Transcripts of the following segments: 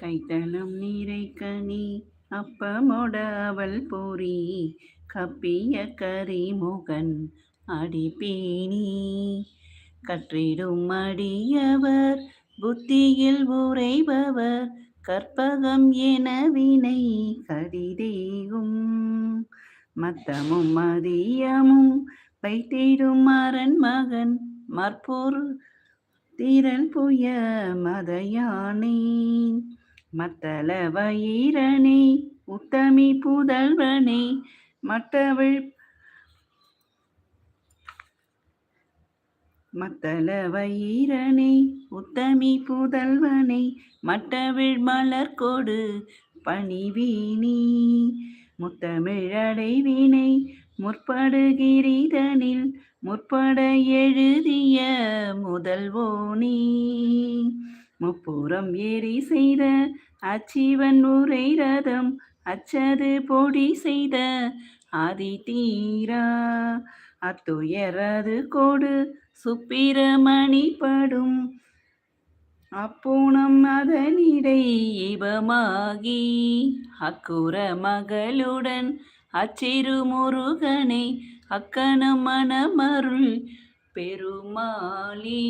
கைத்தளம் நீரை கனி அப்பமோட அவள் பூரி கப்பிய கரிமுகன் அடிப்பேணி கற்றிடும் அடியவர் புத்தியில் உரைபவர் கற்பகம் என வினை கடிதேகும் மத்தமும் மதியமும் வைத்திடும் மரன் மகன் மற்போர் திரள் புய மதையானே மத்தள வயிறனே உத்தமி புதல்வனே மற்றவள் மத்தள வயிறனே உத்தமி புதல்வனை மற்றவிழ் மலர் கொடு பணிவீனி. முத்தமிழடைவினை முற்படுகிரிதனில் முற்பட எழுதிய முதல்வோனி. முப்புறம் ஏறி செய்த அச்சிவன் உரை ரதம் அச்சது பொடி செய்த ஆதி தீரா. அத்துயரது கோடு சுப்பிரமணி படும். அப்பூணம் அதனிடை இபமாகி அக்குற மகளுடன் அச்சிறு முருகனை அக்கன மனமருள் பெருமாளி.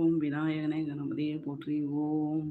ஓம் விநாயகனே கணபதியை போற்றி. ஓம்.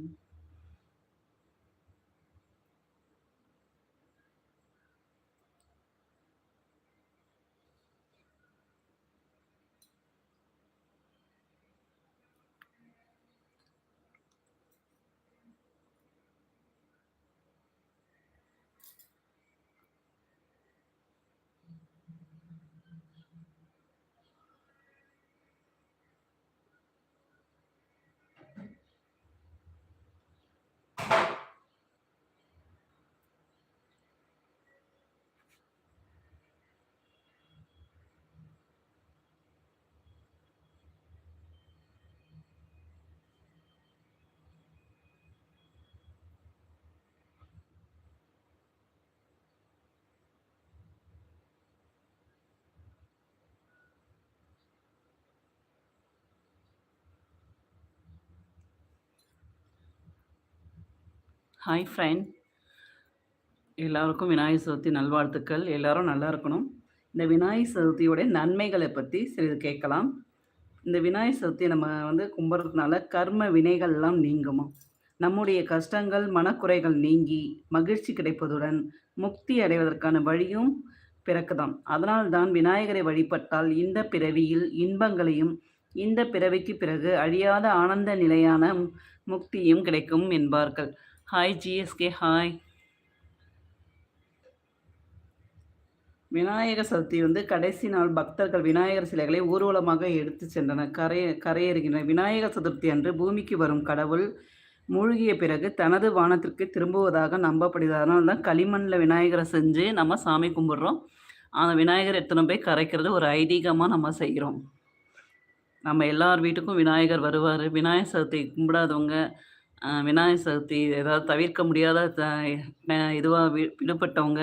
ஹாய் ஃப்ரெண்ட் எல்லாருக்கும் விநாயகர் சதுர்த்தி நல்வாழ்த்துக்கள். எல்லாரும் நல்லா இருக்கணும். இந்த விநாயகர் சதுர்த்தியோடைய நன்மைகளை பற்றி சிறிது கேட்கலாம். இந்த விநாயகர் சதுர்த்தியை நம்ம வந்து கும்பிட்றதுனால கர்ம வினைகள்லாம் நீங்குமா? நம்முடைய கஷ்டங்கள் மனக்குறைகள் நீங்கி மகிழ்ச்சி கிடைப்பதுடன் முக்தி அடைவதற்கான வழியும் பிறக்குதாம். அதனால்தான் விநாயகரை வழிபட்டால் இந்த பிறவியில் இன்பங்களையும் இந்த பிறவிக்கு பிறகு அழியாத ஆனந்த நிலையான முக்தியும் கிடைக்கும் என்பார்கள். Hi GSK hi Vinayagar Chathurthi வந்து கடைசி நாள் பக்தர்கள் விநாயகர் சிலைகளை ஊர்வலமாக எடுத்து சென்றனர் கரைய கரையேறுகின்றனர் விநாயகர் சதுர்த்தி அன்று பூமிக்கு வரும் கடவுள் மூழ்கிய பிறகு தனது வானத்திற்கு திரும்புவதாக நம்பப்படுகிறது. அதனால தான் களிமண்ணில் விநாயகரை செஞ்சு நம்ம சாமி கும்பிட்றோம். அந்த விநாயகர் எத்தனை போய் கரைக்கிறது? ஒரு ஐதீகமாக நம்ம செய்கிறோம். நம்ம எல்லார் வீட்டுக்கும் விநாயகர் வருவார். விநாயகர் சதுர்த்தி கும்பிடாதவங்க விநாயகர் சதுர்த்தி ஏதாவது தவிர்க்க முடியாத த இதுவாக வி விடுபட்டவங்க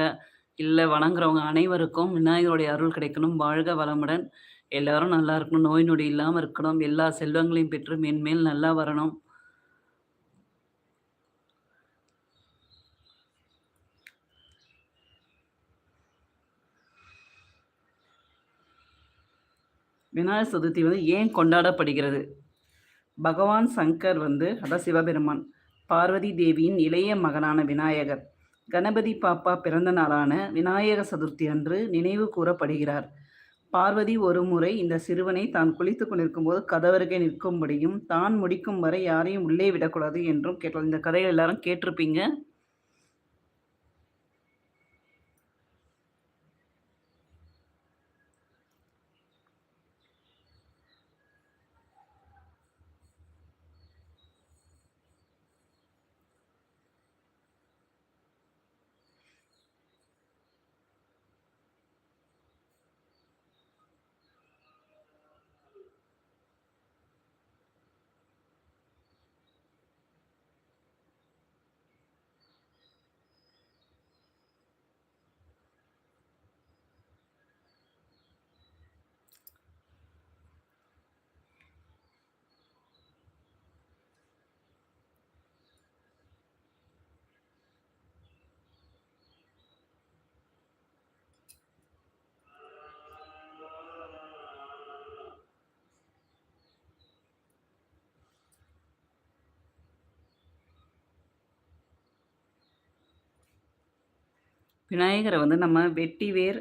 இல்லை வணங்குறவங்க அனைவருக்கும் விநாயகருடைய அருள் கிடைக்கணும். வாழ்க வளமுடன். எல்லாரும் நல்லா இருக்கணும். நோய் நொடி இல்லாமல் இருக்கணும். எல்லா செல்வங்களையும் பெற்று மேன்மேல் நல்லா வரணும். விநாயகர் சதுர்த்தி வந்து ஏன் கொண்டாடப்படுகிறது? பகவான் சங்கர் வந்து அதான் சிவபெருமான் பார்வதி தேவியின் இளைய மகனான விநாயகர். கணபதி பாப்பா பிறந்த நாளான விநாயக சதுர்த்தி அன்று நினைவு கூறப்படுகிறார். பார்வதி ஒரு முறை இந்த சிறுவனை தான் குளித்து கொண்டிருக்கும் போது கதவருகே நிற்கும்படியும் தான் முடிக்கும் வரை யாரையும் உள்ளே விடக்கூடாது என்றும் கேட்டால் இந்த கதையை எல்லாரும் கேட்டிருப்பீங்க. விநாயகரை வந்து நம்ம வெட்டி வேர்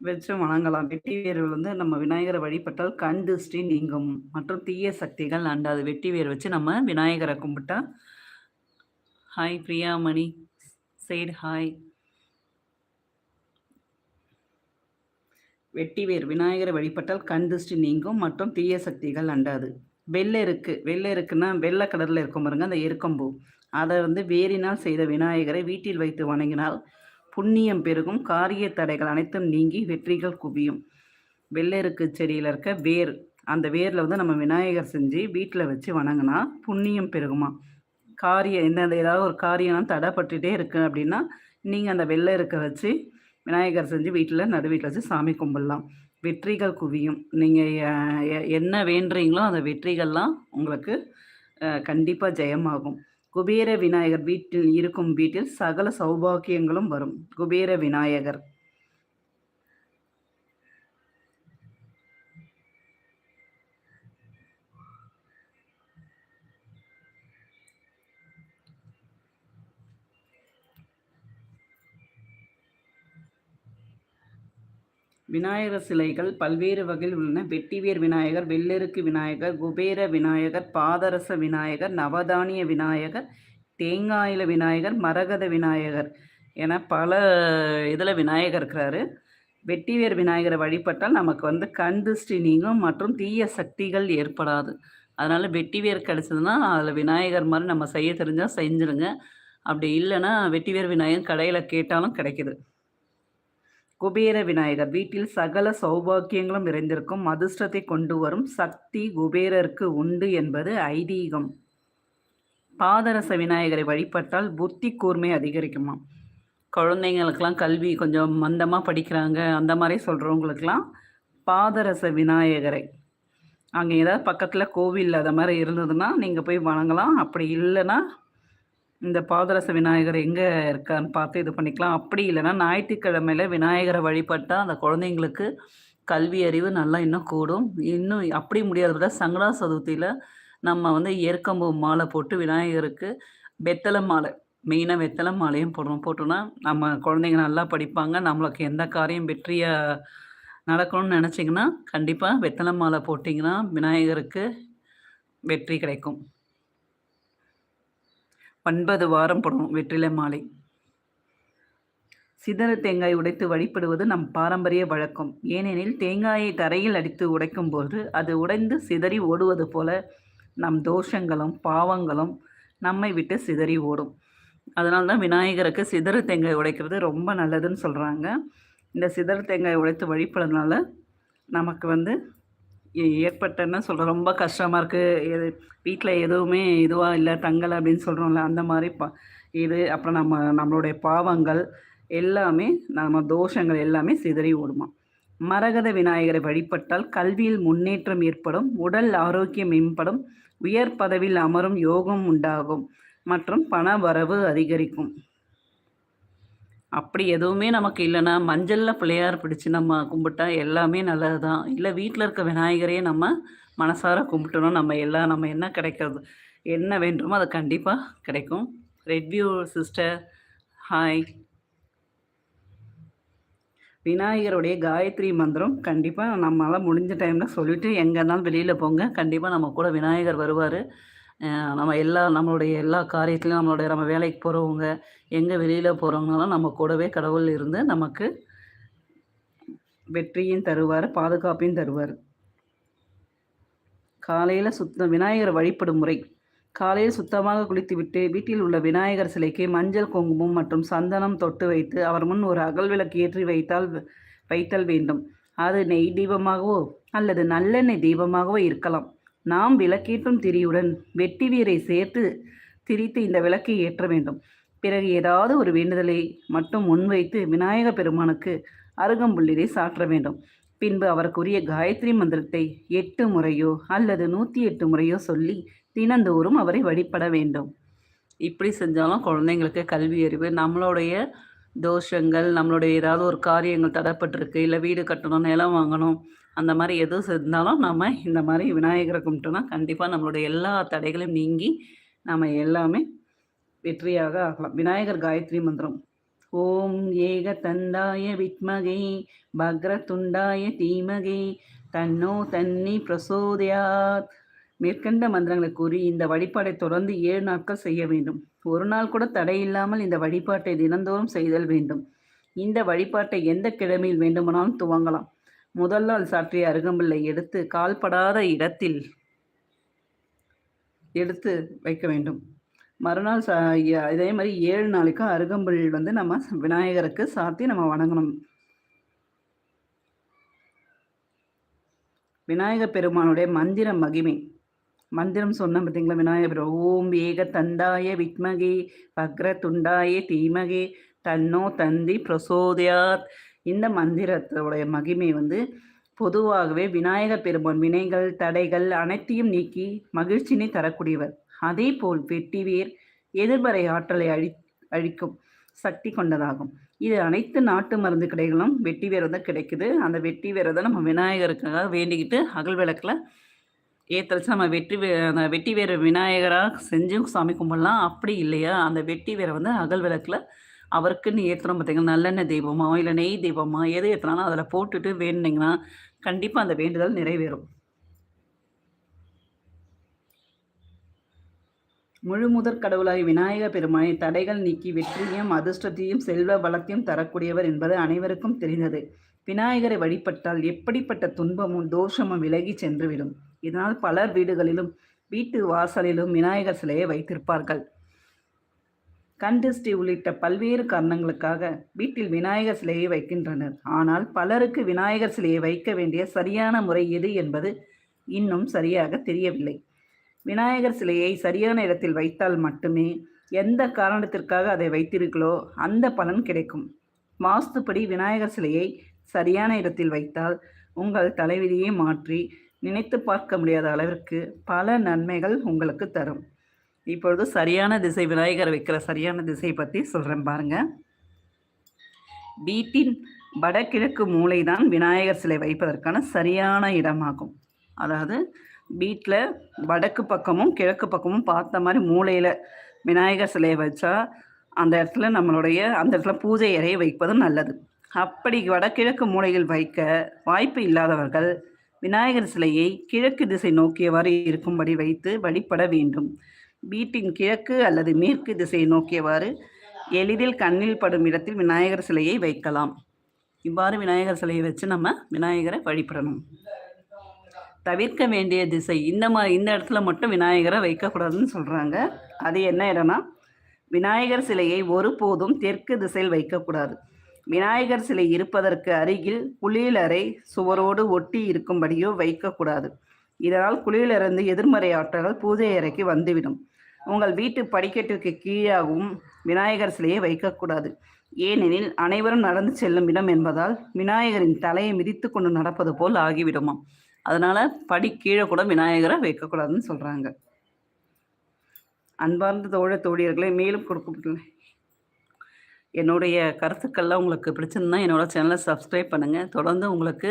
வச்சு வணங்கலாம். வெட்டி வேர் வந்து நம்ம விநாயகரை வழிபட்டால் கண் திருஷ்டி நீங்கும். மற்றும் தீய சக்திகள் அண்டாது. வெட்டி வேர் வச்சு நம்ம விநாயகரை கும்பிட்டா ஹாய் பிரியாமணி. Side hi. வெட்டிவேர் விநாயகரை வழிபட்டால் கண் திருஷ்டி நீங்கும் மற்றும் தீய சக்திகள் அண்டாது. வெள்ளை இருக்கு வெள்ளை இருக்குன்னா வெள்ளை கலர்ல இருக்கும் பாருங்க அந்த எருக்கம்பூ. அதை வந்து வேரினால் செய்த விநாயகரை வீட்டில் வைத்து வணங்கினால் புண்ணியம் பெருகும் காரிய தடைகள் அனைத்தும் நீங்கி வெற்றிகள் குவியும். வெள்ளருக்கு செடியில் இருக்க வேர் அந்த வேரில் வந்து நம்ம விநாயகர் செஞ்சு வீட்டில் வச்சு வணங்கினா புண்ணியம் பெருகுமா? காரியம் எந்தெந்த ஏதாவது ஒரு காரியம்லாம் தடைப்பட்டுகிட்டே இருக்கு அப்படின்னா நீங்கள் அந்த வெள்ளை இருக்க வச்சு விநாயகர் செஞ்சு வீட்டில் நடு வீட்டில் வச்சு சாமி கும்பிடலாம். வெற்றிகள் குவியும். நீங்கள் என்ன வேண்டுறீங்களோ அந்த வெற்றிகள்லாம் உங்களுக்கு கண்டிப்பாக ஜெயமாகும். குபேர விநாயகர் வீட்டில் இருக்கும் வீட்டில் சகல சௌபாக்கியங்களும் வரும். குபேர விநாயகர். விநாயகர் சிலைகள் பல்வேறு வகையில் உள்ளன. வெட்டிவேர் விநாயகர் வெள்ளெருக்கு விநாயகர் குபேர விநாயகர் பாதரச விநாயகர் நவதானிய விநாயகர் தேங்காயில விநாயகர் மரகத விநாயகர் என பல இதில் விநாயகர் இருக்கிறாரு. வெட்டிவேர் விநாயகரை வழிபட்டால் நமக்கு வந்து கண் திருஷ்டி நீங்கும் மற்றும் தீய சக்திகள் ஏற்படாது. அதனால் வெட்டிவேர் கிடச்சதுன்னா அதில் விநாயகர் மாதிரி நம்ம செய்ய தெரிஞ்சால் செஞ்சுருங்க. அப்படி இல்லைன்னா வெட்டிவேர் விநாயகர் கடையில் கேட்டாலும் கிடைக்கிது. குபேர விநாயகர். வீட்டில் சகல சௌபாக்கியங்களும் நிறைந்திருக்கும். அதிர்ஷ்டத்தை கொண்டு வரும் சக்தி குபேரருக்கு உண்டு என்பது ஐதீகம். பாதரச விநாயகரை வழிபட்டால் புத்தி கூர்மை அதிகரிக்குமா? குழந்தைங்களுக்கெல்லாம் கல்வி கொஞ்சம் மந்தமாக படிக்கிறாங்க. அந்த மாதிரி சொல்கிறவங்களுக்கெல்லாம் பாதரச விநாயகரை. அங்கே ஏதாவது பக்கத்தில் கோவில் அதை மாதிரி இருந்ததுன்னா நீங்கள் போய் வணங்கலாம். அப்படி இல்லைன்னா இந்த பாதரச விநாயகர் எங்கே இருக்கான்னு பார்த்து இது பண்ணிக்கலாம். அப்படி இல்லைன்னா ஞாயிற்றுக்கிழமையில் விநாயகரை வழிபட்டால் அந்த குழந்தைங்களுக்கு கல்வி அறிவு நல்லா இன்னும் கூடும். இன்னும் அப்படி முடியாத விட சங்கடா சதுர்த்தியில் நம்ம வந்து ஏற்கம்பு மாலை போட்டு விநாயகருக்கு வெத்தலை மாலை மெயினாக வெத்தலை மாலையும் போடுறோம் போட்டோன்னா நம்ம குழந்தைங்க நல்லா படிப்பாங்க. நம்மளுக்கு எந்த காரியம் வெற்றியாக நடக்கணும்னு நினச்சிங்கன்னா கண்டிப்பாக வெத்தலை மாலை போட்டிங்கன்னா விநாயகருக்கு வெற்றி கிடைக்கும். ஒன்பது வாரம் போடணும் வெற்றிலை மாலை. சிதற தேங்காய் உடைத்து வழிபடுவது நம் பாரம்பரிய வழக்கம். ஏனெனில் தேங்காயை தரையில் அடித்து உடைக்கும் போது அது உடைந்து சிதறி ஓடுவது போல நம் தோஷங்களும் பாவங்களும் நம்மை விட்டு சிதறி ஓடும். அதனால தான் விநாயகருக்கு சிதறு தேங்காய் உடைக்கிறது ரொம்ப நல்லதுன்னு சொல்கிறாங்க இந்த சிதறு தேங்காய் உடைத்து வழிபடுறதுனால நமக்கு வந்து ஏற்பட்டேன்னு சொல்கிறேன் ரொம்ப கஷ்டமாக இருக்குது எது வீட்டில் எதுவுமே இதுவாக இல்லை தங்கலை அப்படின்னு சொல்கிறோம்ல அந்த மாதிரி பா இது அப்புறம் நம்ம நம்மளுடைய பாவங்கள் எல்லாமே நம்ம தோஷங்கள் எல்லாமே சிதறி ஓடுமா மரகத விநாயகரை வழிபட்டால் கல்வியில் முன்னேற்றம் ஏற்படும் உடல் ஆரோக்கியம் மேம்படும் உயர் பதவியில் அமரும் யோகம் உண்டாகும் மற்றும் பண வரவு அதிகரிக்கும். அப்படி எதுவுமே நமக்கு இல்லைன்னா மஞ்சளில் பிள்ளையார் பிடிச்சி நம்ம கும்பிட்டா எல்லாமே நல்லது தான் இல்லை வீட்டில் இருக்க விநாயகரையே நம்ம மனசார கும்பிட்டணும் நம்ம எல்லாம் நம்ம என்ன கிடைக்கிறது? என்ன வேண்டுமோ அது கண்டிப்பாக கிடைக்கும். ரெட்வியூ சிஸ்டர் ஹாய் விநாயகருடைய காயத்ரி மந்திரம் கண்டிப்பாக நம்மளால் முடிஞ்ச டைமில் சொல்லிவிட்டு எங்கே இருந்தாலும் வெளியில் போங்க. கண்டிப்பாக நம்ம கூட விநாயகர் வருவார். நம்ம எல்லா நம்மளுடைய எல்லா காரியத்திலையும் நம்மளுடைய நம்ம வேலைக்கு போகிறவங்க எங்கே வெளியில் போகிறவங்கனாலும் நம்ம கூடவே கடவுள் இருந்து நமக்கு வெற்றியும் தருவார் பாதுகாப்பையும் தருவார். காலையில் சுத்த விநாயகர் வழிபடும் முறை. காலையில் சுத்தமாக குளித்துவிட்டு வீட்டில் உள்ள விநாயகர் சிலைக்கு மஞ்சள் குங்குமம் மற்றும் சந்தனம் தொட்டு வைத்து அவர் முன் ஒரு அகல் விளக்கு ஏற்றி வைத்தால் வைத்தல் வேண்டும். அது நெய் தீபமாகவோ அல்லது நல்லெண்ணெய் தீபமாகவோ இருக்கலாம். நாம் விளக்கேற்றும் திரியுடன் வெட்டி வீரை சேர்த்து திரித்து இந்த விளக்கை ஏற்ற வேண்டும். பிறகு ஏதாவது ஒரு வேண்டுதலை மட்டும் முன்வைத்து விநாயக பெருமானுக்கு அருகம்புள்ளிரை சாற்ற வேண்டும். பின்பு அவருக்குரிய காயத்ரி மந்திரத்தை எட்டு முறையோ அல்லது நூற்றி எட்டு முறையோ சொல்லி தினந்தோறும் அவரை வழிபட வேண்டும். இப்படி செஞ்சாலும் குழந்தைங்களுக்கு கல்வி அறிவு நம்மளுடைய தோஷங்கள் நம்மளுடைய ஏதாவது ஒரு காரியங்கள் தடப்பட்டிருக்கு இல்லை வீடு கட்டணும் நிலம் வாங்கணும் அந்த மாதிரி எது செஞ்சாலும் நம்ம இந்த மாதிரி விநாயகரை கும்பிட்டோன்னா கண்டிப்பாக நம்மளுடைய எல்லா தடைகளையும் நீங்கி நம்ம எல்லாமே வெற்றியாக ஆகலாம். விநாயகர் காயத்ரி மந்திரம். ஓம் ஏக ஏகதந்தாய பக்ர பக்ரதுண்டாய தீமகே தன்னோ தன்னி பிரசோதயாத். மேற்கண்ட மந்திரங்களை கூறி இந்த வழிபாட்டை தொடர்ந்து ஏழு நாட்கள் செய்ய வேண்டும். ஒரு நாள் கூட தடை இல்லாமல் இந்த வழிபாட்டை தினந்தோறும் செய்தல் வேண்டும். இந்த வழிபாட்டை எந்த கிழமையில் வேண்டுமானாலும் துவங்கலாம். முதல் நாள் சாற்றிய அருகம்பில்லை எடுத்து கால்படாத இடத்தில் எடுத்து வைக்க வேண்டும். மறுநாள் சா இதே மாதிரி ஏழு நாளைக்கும் அருகம்புல் வந்து நம்ம விநாயகருக்கு சாத்தி நம்ம வணங்கணும். விநாயகர் பெருமானுடைய மந்திர மகிமை. மந்திரம் சொன்ன பார்த்தீங்களா? விநாயகர் ஓம் ஏக தந்தாய வித்மகே வக்ர துண்டாய தீமகே தன்னோ தந்தி பிரசோதயாத் இந்த மந்திரத்தோடைய மகிமை வந்து பொதுவாகவே விநாயகர் பெருமான் வினைகள் தடைகள் அனைத்தையும் நீக்கி மகிழ்ச்சினை தரக்கூடியவர். அதே போல் வெட்டிவேர் எதிர்மறை ஆற்றலை அழி அழிக்கும் சக்தி கொண்டதாகும். இது அனைத்து நாட்டு மருந்து கடைகளும் வெட்டி வேர் தான் கிடைக்குது. அந்த வெட்டி வேரை தான் நம்ம விநாயகருக்காக வேண்டிக்கிட்டு அகல் விளக்கில் ஏற்றச்சு நம்ம வெற்றி அந்த வெட்டி வேர் விநாயகராக செஞ்சும் சாமி கும்பிடலாம். அப்படி இல்லையா? அந்த வெட்டி வேரை வந்து அகல் விளக்கில் அவருக்குன்னு ஏற்றுறோம் பார்த்தீங்கன்னா நல்லெண்ணெய் தெய்வமா இல்லை நெய் தெய்வமா எது ஏற்றுனாலும் அதில் போட்டுட்டு வேணுனிங்கன்னா கண்டிப்பாக அந்த வேண்டுதல் நிறைவேறும். முழு முதற் கடவுளாய் விநாயக பெருமானை தடைகள் நீக்கி வெற்றியும் அதிர்ஷ்டத்தையும் செல்வ வளத்தையும் தரக்கூடியவர் என்பது அனைவருக்கும் தெரிந்தது. விநாயகரை வழிபட்டால் எப்படிப்பட்ட துன்பமும் தோஷமும் விலகி சென்றுவிடும். இதனால் பலர் வீடுகளிலும் வீட்டு வாசலிலும் விநாயகர் சிலையை வைத்திருப்பார்கள். கண்டிஸ்டி உள்ளிட்ட பல்வேறு காரணங்களுக்காக வீட்டில் விநாயகர் சிலையை வைக்கின்றனர். ஆனால் பலருக்கு விநாயகர் சிலையை வைக்க வேண்டிய சரியான முறை எது என்பது இன்னும் சரியாக தெரியவில்லை. விநாயகர் சிலையை சரியான இடத்தில் வைத்தால் மட்டுமே எந்த காரணத்திற்காக அதை வைத்திருக்கலோ அந்த பலன் கிடைக்கும். வாஸ்துப்படி விநாயகர் சிலையை சரியான இடத்தில் வைத்தால் உங்கள் தலைவிதியை மாற்றி நினைத்து பார்க்க முடியாத அளவிற்கு பல நன்மைகள் உங்களுக்கு தரும். இப்பொழுது சரியான திசை விநாயகர் வைக்கிற சரியான திசை பற்றி சொல்கிறேன் பாருங்கள் வீட்டின் வடகிழக்கு மூளை தான் விநாயகர் சிலை வைப்பதற்கான சரியான இடமாகும். அதாவது வீட்டில் வடக்கு பக்கமும் கிழக்கு பக்கமும் பார்த்த மாதிரி மூளையில் விநாயகர் சிலையை வச்சா அந்த இடத்துல நம்மளுடைய அந்த இடத்துல பூஜை அறையை வைப்பது நல்லது. அப்படி வடகிழக்கு மூலையில் வைக்க வாய்ப்பு இல்லாதவர்கள் விநாயகர் சிலையை கிழக்கு திசை நோக்கியவாறு இருக்கும்படி வைத்து வழிபட வேண்டும். வீட்டின் கிழக்கு அல்லது மேற்கு திசையை நோக்கியவாறு எளிதில் கண்ணில் படும் இடத்தில் விநாயகர் சிலையை வைக்கலாம். இவ்வாறு விநாயகர் சிலையை வச்சு நம்ம விநாயகரை வழிபடணும். தவிர்க்க வேண்டிய திசை இந்த மா இந்த இடத்துல மட்டும் விநாயகரை வைக்கக்கூடாதுன்னு சொல்கிறாங்க அது என்ன இடம்னா விநாயகர் சிலையை ஒருபோதும் தெற்கு திசையில் வைக்கக்கூடாது. விநாயகர் சிலை இருப்பதற்கு அருகில் குளியலறை சுவரோடு ஒட்டி இருக்கும்படியோ வைக்கக்கூடாது. இதனால் குளியிலிருந்து எதிர்மறை ஆற்றல்கள் பூஜை அறைக்கு வந்துவிடும். உங்கள் வீட்டு படிக்கட்டுக்கு கீழாகவும் விநாயகர் சிலையை வைக்கக்கூடாது. ஏனெனில் அனைவரும் நடந்து செல்லும் இடம் என்பதால் விநாயகரின் தலையை மிதித்து கொண்டு நடப்பது போல் ஆகிவிடுமாம் அதனால படி கீழே கூட விநாயகரை வைக்கக்கூடாதுன்னு சொல்றாங்க. அன்பார்ந்த தோழ தோழியர்களை மேலும் கொடுக்கப்பட்டுள்ள என்னுடைய கருத்துக்கள்லாம் உங்களுக்கு பிடிச்சிருந்தா என்னோட சேனலை சப்ஸ்கிரைப் பண்ணுங்கள் தொடர்ந்து உங்களுக்கு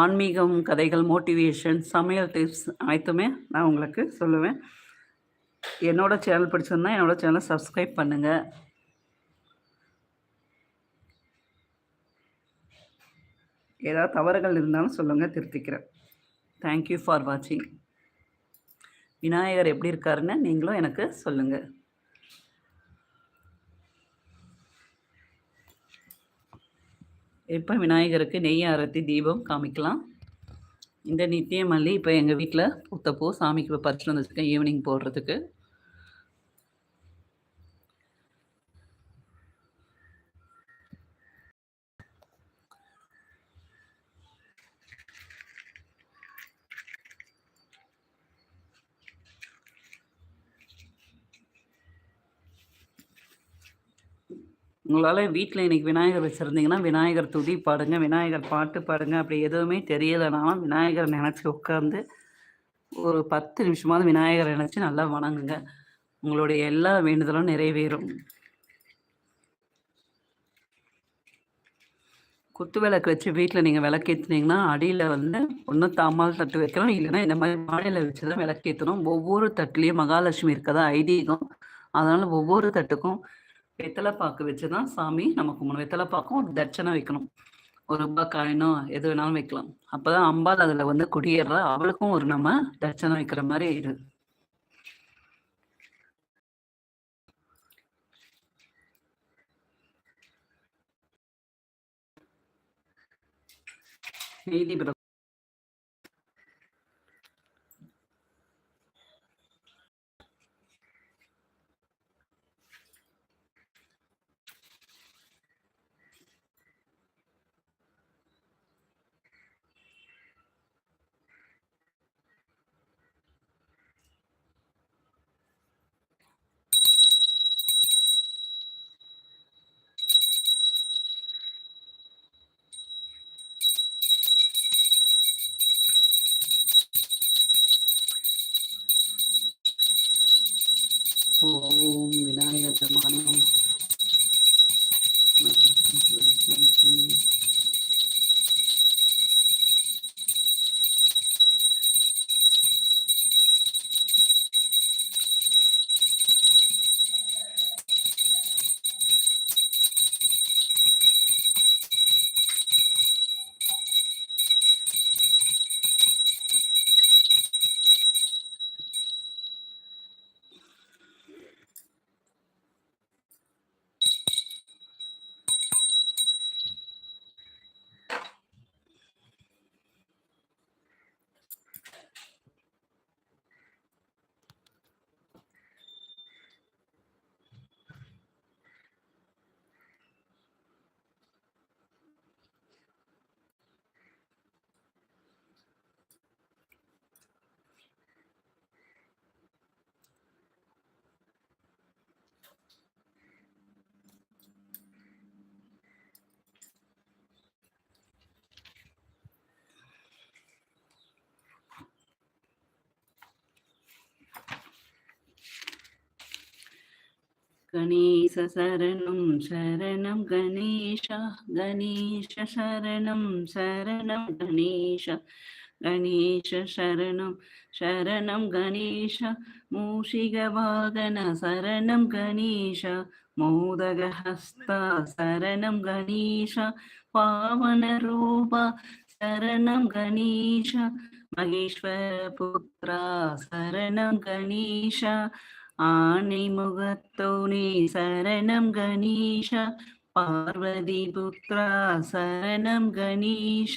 ஆன்மீகம் கதைகள் மோட்டிவேஷன் சமையல் டிப்ஸ் அனைத்துமே நான் உங்களுக்கு சொல்லுவேன். என்னோடய சேனல் பிடிச்சிருந்தா என்னோடய சேனலை சப்ஸ்கிரைப் பண்ணுங்கள் ஏதாவது தவறுகள் இருந்தாலும் சொல்லுங்கள் திருத்திக்கிறேன். தேங்க்யூ ஃபார் வாட்சிங் விநாயகர் எப்படி இருக்காருன்னு நீங்களும் எனக்கு சொல்லுங்கள் இப்போ விநாயகருக்கு நெய் ஆரத்தி தீபம் காமிக்கலாம். இந்த நித்திய மல்லி இப்போ எங்கள் வீட்டில் பூத்தப்பூ சாமிக்கு சாமிக்கு பறிச்சுட்டு வந்துருக்கேன் ஈவினிங் போடுறதுக்கு. உங்களால் வீட்டில் இன்றைக்கி விநாயகர் வச்சுருந்தீங்கன்னா விநாயகர் துதி பாடுங்க விநாயகர் பாட்டு பாடுங்க அப்படி எதுவுமே தெரியலைனாலும் விநாயகர் நினச்சி உட்காந்து ஒரு பத்து நிமிஷமாவது விநாயகரை நினச்சி நல்லா வணங்குங்க. உங்களுடைய எல்லா வேண்டுதலும் நிறைவேறும். குத்து விளக்கு வச்சு வீட்டில் நீங்கள் விளக்கேற்றினீங்கன்னா அடியில் வந்து ஒன்று தாமால் தட்டு வைக்கிறோம் இல்லைன்னா இந்த மாதிரி மாடையில் வச்சு தான் விளக்கேற்றணும் ஒவ்வொரு தட்டுலேயும் மகாலட்சுமி இருக்கதா ஐதீகம். அதனால் ஒவ்வொரு தட்டுக்கும் வெத்தலை பாக்கு வச்சு தான் சாமி நம்ம கும்பிடணும். வெத்தலை பாக்கும் ஒரு தட்சணை வைக்கணும். ஒரு ரூபாய் காயினோ எது வேணாலும் வைக்கலாம். அப்பதான் அம்பாள் அதுல வந்து குடியேறா. அவளுக்கும் ஒரு நம்ம தட்சணை வைக்கிற மாதிரி இரு. நீதிபதி गणेश शरणं शरणं गणेश गणेश शरणं शरणं गणेश गणेश शरणं शरणं गणेश मूषिकवागन शरणं गणेश मोदकहस्त शरणं गणेश पावनरूप शरणं गणेश महेश्वरपुत्रा शरणं गणेश ஆனை முகத்தோனே சரணம் கணேஷா பார்வதி புத்ரா சரணம் கணேஷ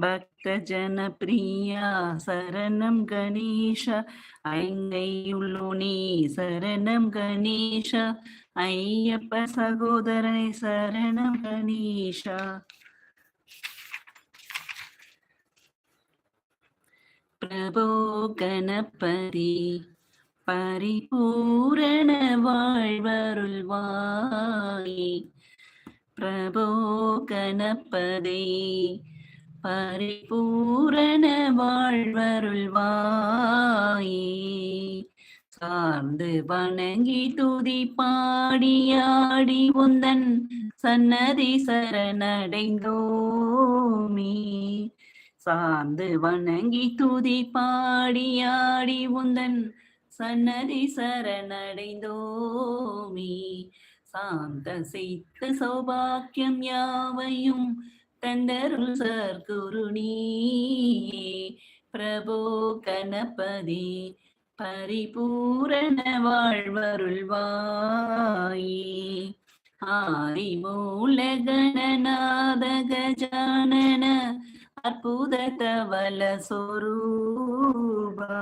பக்த ஜன பிரியா சரணம் கணேஷ ஐங்கையுள்ளோனே சரணம் கணேஷ ஐயப்ப சகோதரனை சரணம் கணேஷா. பிரபோ கணபதி பரிபூரண வாழ்வருள்வாயே. பிரபோ கணபதே பரிபூரண வாழ்வருள்வாயே. சார்ந்து வணங்கி துதி பாடியாடி உந்தன் சன்னதி சரணடைந்தோமே. சார்ந்து வணங்கி துதி பாடியாடி உந்தன் சன்னதி சரணடைந்தோமே. சாந்த செய்த சௌபாக்கியம் யாவையும் தந்தருள் சர் சர்க்குருணி பிரபோ கணபதி பரிபூரண வாழ்வருள்வாயே. ஆதி மூல கணநாத கஜானன அற்புத தவல சொரூபா.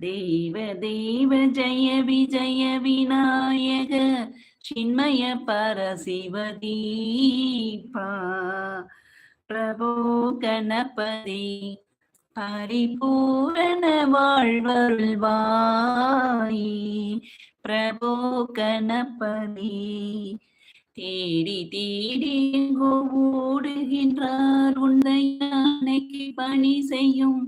தேவ தேவ ஜெய விஜய விநாயக சின்மய பரசிவதீபா பிரபோ கணபதி பரிபூரண வாழ்வருள்வாய் பிரபோ கணபதி தேடி தேடி எங்கோ ஓடுகின்றார் உன்னை யானைக்கு பணி செய்யும்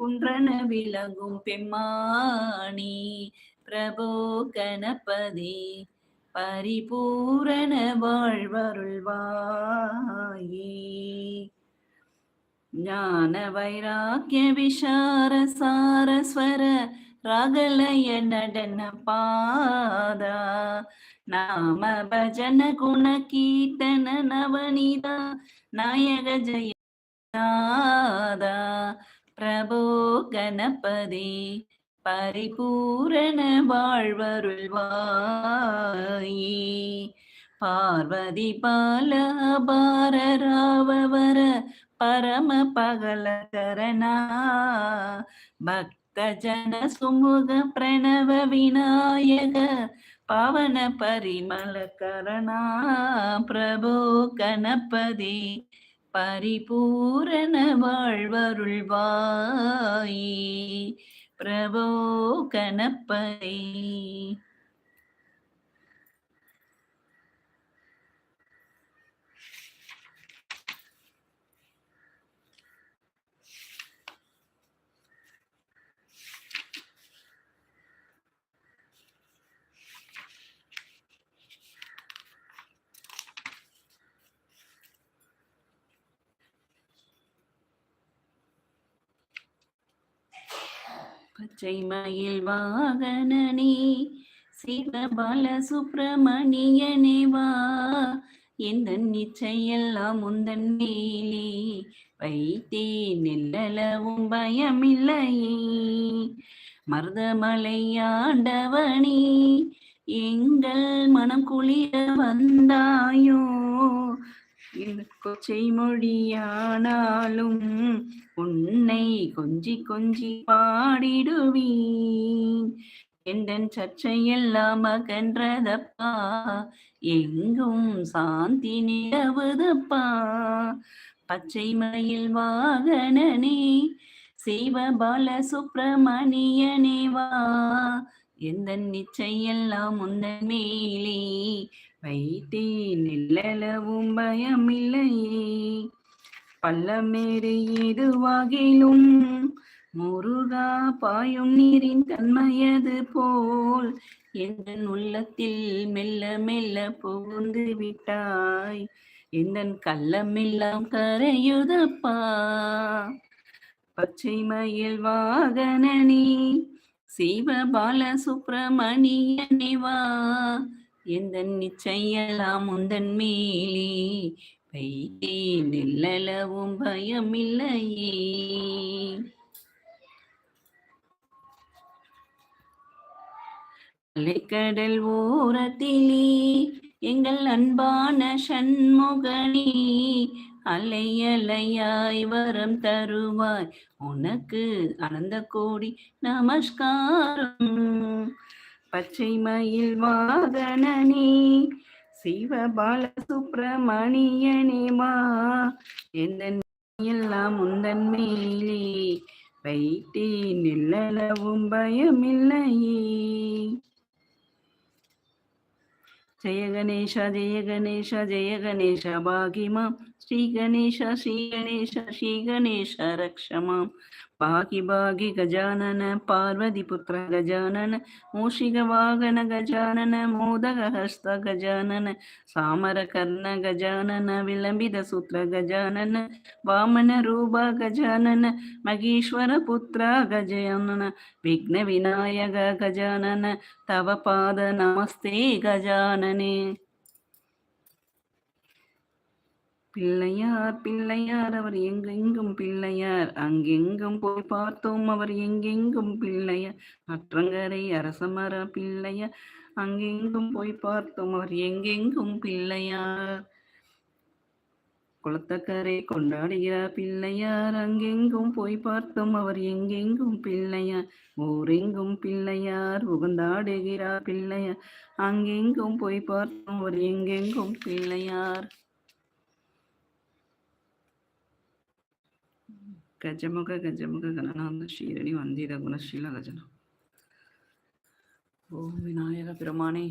குன்றன விலகும் பெம்மாணி பிரபோ கணபதி பரிபூரண வாழ்வருள்வாயே. ஞான வைராக்கிய விஷார சாரஸ்வர ரகலய நடன பாதா நாம பஜன குண கீர்த்தன நவனிதா நாயக ஜெயநாதா பிரபோ கணபதி பரிபூரண வாழ்வருள்வாயே. பார்வதி பால பார பாரராவவர பரம பகலகரணா பக்த ஜன சுமுக பிரணவ விநாயக பவன பரிமள கரணா. பிரபு கணபதி பரிபூரண வாழ்வருள்வாயே. பிரபோ கணபதி. பச்சை மயில் வாகனனே சிவபால சுப்பிரமணியனே வா. எந்த நிச்சயெல்லாம் முந்தன் மேலே வைத்தே நெல்லளவும் பயமில்லையே. மருதமலையாண்டவனே எங்கள் மனம் குளிர வந்தாயோ கொச்சை மொழியானாலும் உன்னை கொஞ்சி கொஞ்சி பாடிடுவீன். எந்தன் சர்ச்சையெல்லாம் அகன்றதப்பா? எங்கும் சாந்தி நிலவுதப்பா? பச்சை மயில் வாகனனே சிவபால சுப்பிரமணியனே வா. எந்த நிச்சயெல்லாம் உந்தன் மேலே வைத்தேன் நிழலவும் பயமில்லையே. பள்ளமேறு இதுவாகிலும் முருகா பாயும் நீரின் தன்மையது போல் எந்த உள்ளத்தில் மெல்ல மெல்ல புகுந்து விட்டாய். எந்த கள்ளமெல்லாம் கரையுதப்பா. பச்சை மயில் வாகனனி சிவபால சுப்பிரமணியனிவா எந்தன் நிச்சயலாம் உந்தன் மேலே? வைத்தேன் நில்லளவும் பயமில்லையே. அலைக்கடல் ஓரத்திலே எங்கள் அன்பான சண்முகனே அலையலையாய் வரம் தருவாய். உனக்கு அனந்த கோடி நமஸ்காரம். பச்சை மயில் வாகனனே சிவபால சுப்பிரமணியனேமா எந்த எல்லாம் முந்தன் மேலே வைத்தே நில்லளவும் பயமில்லையே. ஜெய கணேஷ ஜெய கணேஷ ஜெய கணேஷ பாகிமாம் ஸ்ரீ கணேஷ ஸ்ரீ கணேஷ ஸ்ரீ கணேஷ ரக்ஷமாம் பாகி பாகி கஜானன பார்வதி புத்திர கஜானன மூஷிக வாகன கஜானன மோதக ஹஸ்த கஜானன சாமர கர்ண கஜானன விளம்பித சூத்திர கஜானன வாமன ரூப கஜானன மகேஸ்வர புத்திர கஜானன விக்ன விநாயக கஜானன தவ பாத நமஸ்தே கஜானனே பிள்ளையார் பிள்ளையார் அவர் எங்கெங்கும் பிள்ளையார். அங்கெங்கும் போய் பார்த்தோம் அவர் எங்கெங்கும் பிள்ளையார். அற்றங்கரை அரசமர பிள்ளையார். அங்கெங்கும் போய் பார்த்தோம் அவர் எங்கெங்கும் பிள்ளையார். குளத்தக்கரை கொண்டாடுகிறார் பிள்ளையார். அங்கெங்கும் போய் பார்த்தோம் அவர் எங்கெங்கும் பிள்ளையார். ஊரெங்கும் பிள்ளையார் உகந்தாடுகிறார் பிள்ளையார். அங்கெங்கும் போய் பார்த்தோம் அவர் எங்கெங்கும் பிள்ளையார். ಗಜಮುಖ ಗಜಮುಖ ಗಣನಾಥ ಶ್ರೀರಣಿ ವಂದಿದ ಗುಣಶೀಲ ಗಜನ ಓಂ ವಿನಾಯಕ பிரமானே